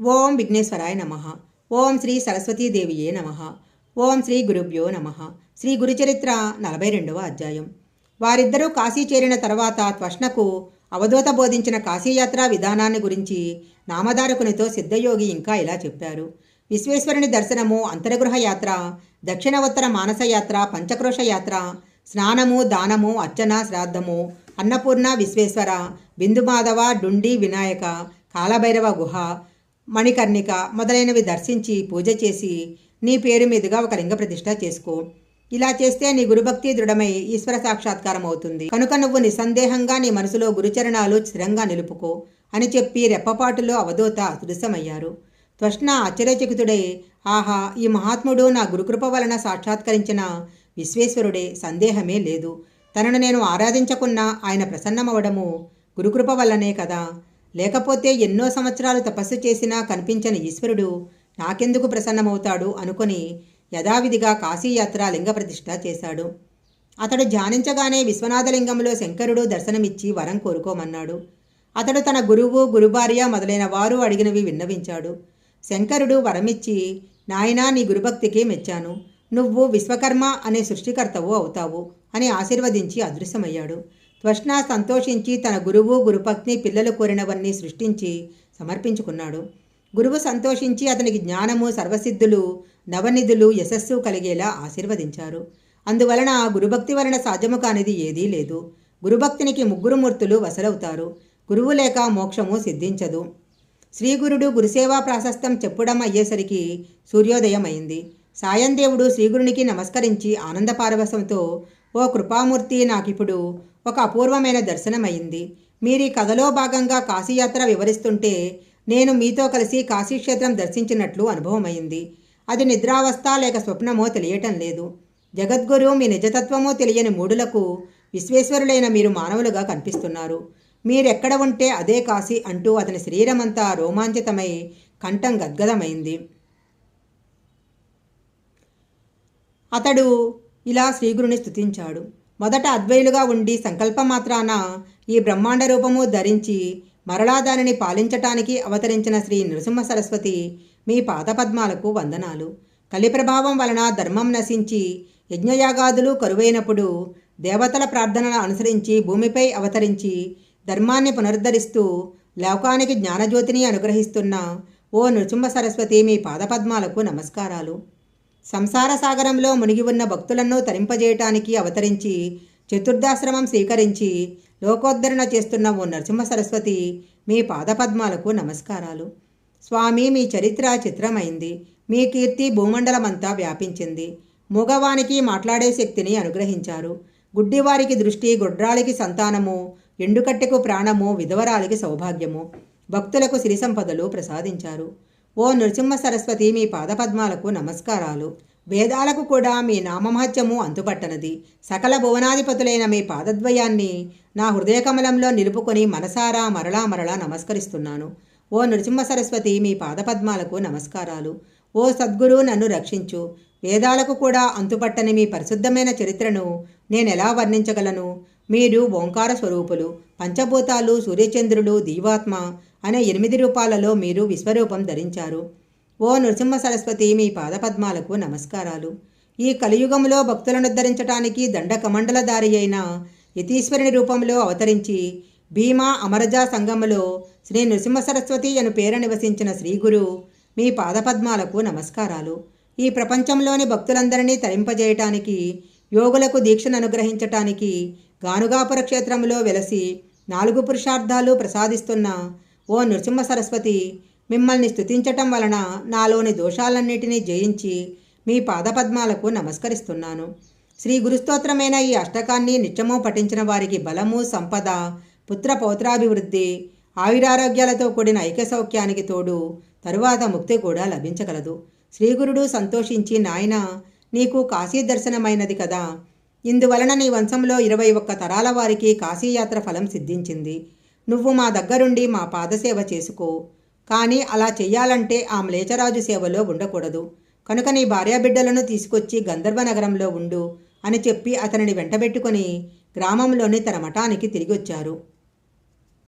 ఓం విఘ్నేశ్వరాయ నమ. ఓం శ్రీ సరస్వతీదేవియే నమ. ఓం శ్రీ గురుభ్యో నమ. శ్రీ గురుచరిత్ర నలభై రెండవ అధ్యాయం. వారిద్దరూ కాశీ చేరిన తర్వాత త్వష్ణకు అవధూత బోధించిన కాశీయాత్ర విధానాన్ని గురించి నామధారకునితో సిద్ధయోగి ఇంకా ఇలా చెప్పారు. విశ్వేశ్వరుని దర్శనము అంతర్గృహ యాత్ర దక్షిణ ఉత్తర మానస యాత్ర యాత్ర స్నానము దానము అర్చన శ్రాద్ధము అన్నపూర్ణ విశ్వేశ్వర బిందుమాధవ డుండి వినాయక కాలభైరవ గుహ మణికర్ణిక మొదలైనవి దర్శించి పూజ చేసి నీ పేరు మీదుగా ఒక లింగ ప్రతిష్ఠ చేసుకో. ఇలా చేస్తే నీ గురుభక్తి దృఢమై ఈశ్వర సాక్షాత్కారం అవుతుంది. కనుక నువ్వు నిస్సందేహంగా నీ మనసులో గురుచరణాలు స్థిరంగా నిలుపుకో అని చెప్పి రెప్పపాటులో అవధూత అదృశ్యమయ్యారు త్వష్ణ ఆశ్చర్యచకితుడై ఆహా ఈ మహాత్ముడు నా గురుకృప వలన సాక్షాత్కరించిన విశ్వేశ్వరుడే సందేహమే లేదు. తనను నేను ఆరాధించకున్నా ఆయన ప్రసన్నమవడము గురుకృప వల్లనే కదా. లేకపోతే ఎన్నో సంవత్సరాలు తపస్సు చేసినా కనిపించని ఈశ్వరుడు నాకెందుకు ప్రసన్నమవుతాడు అనుకొని యథావిధిగా కాశీయాత్ర లింగ ప్రతిష్ఠ చేశాడు. అతడు ధ్యానించగానే విశ్వనాథలింగంలో శంకరుడు దర్శనమిచ్చి వరం కోరుకోమన్నాడు. అతడు తన గురువు గురుభార్య మొదలైన వారు అడిగినవి విన్నవించాడు. శంకరుడు వరమిచ్చి నాయనా నీ గురుభక్తికి మెచ్చాను. నువ్వు విశ్వకర్మ అనే సృష్టికర్తవు అవుతావు అని ఆశీర్వదించి అదృశ్యమయ్యాడు. త్వష్ణ సంతోషించి తన గురువు గురుపత్ని పిల్లలు కోరినవన్నీ సృష్టించి సమర్పించుకున్నాడు. గురువు సంతోషించి అతనికి జ్ఞానము సర్వసిద్ధులు నవనిధులు యశస్సు కలిగేలా ఆశీర్వదించారు. అందువలన గురుభక్తి వలన సాధ్యము కానిది ఏదీ లేదు. గురుభక్తినికి ముగ్గురు మూర్తులు వసలవుతారు గురువు లేక మోక్షము సిద్ధించదు. శ్రీగురుడు గురుసేవా ప్రాశస్తం చెప్పుడం అయ్యేసరికి సూర్యోదయం అయింది సాయందేవుడు శ్రీగురునికి నమస్కరించి ఆనందపారవశంతో ఓ కృపామూర్తి నాకిప్పుడు ఒక అపూర్వమైన దర్శనమైంది. మీరు ఈ కథలో భాగంగా కాశీయాత్ర వివరిస్తుంటే నేను మీతో కలిసి కాశీక్షేత్రం దర్శించినట్లు అనుభవమైంది. అది నిద్రావస్థ లేక స్వప్నమో తెలియటం లేదు. జగద్గురు మీ నిజతత్వమో తెలియని మూడులకు విశ్వేశ్వరులైన మీరు మానవులుగా కనిపిస్తున్నారు. మీరెక్కడ ఉంటే అదే కాశీ అంటూ అతని శరీరమంతా రోమాంచితమై కంఠం గద్గదమైంది. అతడు ఇలా శ్రీగురుని స్థుతించాడు మొదట అద్వైలుగా ఉండి సంకల్పమాత్రాన ఈ బ్రహ్మాండ రూపము ధరించి మరలా దానిని పాలించటానికి అవతరించిన శ్రీ నృసింహ సరస్వతి మీ పాదపద్మాలకు వందనాలు. కలిప్రభావం వలన ధర్మం నశించి యజ్ఞయాగాదులు కరువైనప్పుడు దేవతల ప్రార్థనలు అనుసరించి భూమిపై అవతరించి ధర్మాన్ని పునరుద్ధరిస్తూ లోకానికి జ్ఞానజ్యోతిని అనుగ్రహిస్తున్న ఓ నృసింహ సరస్వతి మీ పాదపద్మాలకు నమస్కారాలు. సంసార సాగరంలో మునిగి ఉన్న భక్తులను తరింపజేయటానికి అవతరించి చతుర్థాశ్రమం స్వీకరించి లోకోద్ధరణ చేస్తున్న ఓ నరసింహ సరస్వతి మీ పాదపద్మాలకు నమస్కారాలు. స్వామి మీ చరిత్ర చిత్రమైంది. మీ కీర్తి భూమండలమంతా వ్యాపించింది. మూగవానికి మాట్లాడే శక్తిని అనుగ్రహించారు. గుడ్డివారికి దృష్టి గుడ్రాలికి సంతానము ఎండుకట్టెకు ప్రాణము విధవరాలికి సౌభాగ్యము. భక్తులకు సిరి సంపదలు ప్రసాదించారు. ఓ నృసింహ సరస్వతి మీ పాదపద్మాలకు నమస్కారాలు. వేదాలకు కూడా మీ నామమహత్యము అంతుపట్టనది సకల భువనాధిపతులైన మీ పాదద్వయాన్ని నా హృదయకమలంలో నిలుపుకొని మనసారా మరలా మరలా నమస్కరిస్తున్నాను. ఓ నృసింహ సరస్వతి మీ పాదపద్మాలకు నమస్కారాలు. ఓ సద్గురు నన్ను రక్షించు. వేదాలకు కూడా అంతుపట్టని మీ పరిశుద్ధమైన చరిత్రను నేనెలా వర్ణించగలను? మీరు ఓంకార స్వరూపులు పంచభూతాలు సూర్యచంద్రులు దీవాత్మ అనే ఎనిమిది రూపాలలో మీరు విశ్వరూపం ధరించారు. ఓ నృసింహ సరస్వతి మీ పాదపద్మాలకు నమస్కారాలు. ఈ కలియుగంలో భక్తులను ధరించటానికి దండకమండలధారి అయిన యతీశ్వరుని రూపంలో అవతరించి భీమా అమరజా సంగములో శ్రీ నృసింహ సరస్వతి అను పేర నివసించిన శ్రీగురు మీ పాదపద్మాలకు నమస్కారాలు. ఈ ప్రపంచంలోని భక్తులందరినీ తరింపజేయటానికి యోగులకు దీక్షను అనుగ్రహించటానికి గానుగాపుర క్షేత్రంలో వెలసి నాలుగు పురుషార్థాలు ప్రసాదిస్తున్న ఓ నృసింహ సరస్వతి మిమ్మల్ని స్తుతించటం వలన నాలోని దోషాలన్నిటినీ జయించి మీ పాదపద్మాలకు నమస్కరిస్తున్నాను. శ్రీ గురుస్తోత్రమైన ఈ అష్టకాన్ని నిత్యము పఠించిన వారికి బలము సంపద పుత్ర పౌత్రాభివృద్ధి ఆయురారోగ్యాలతో కూడిన ఐక్య సౌఖ్యానికి తోడు తరువాత ముక్తి కూడా లభించగలదు. శ్రీగురుడు సంతోషించి నాయన నీకు కాశీ దర్శనమైనది కదా ఇందువలన నీ వంశంలో ఇరవై ఒక్క తరాల వారికి కాశీయాత్ర ఫలం సిద్ధించింది. నువ్వు మా దగ్గరుండి మా పాదసేవ చేసుకో. కానీ అలా చెయ్యాలంటే ఆ మ్లేచరాజు సేవలో ఉండకూడదు. కనుక నీ భార్యాబిడ్డలను తీసుకొచ్చి గంధర్వ నగరంలో ఉండు అని చెప్పి అతనిని వెంటబెట్టుకొని గ్రామంలోని తన మఠానికి తిరిగొచ్చారు.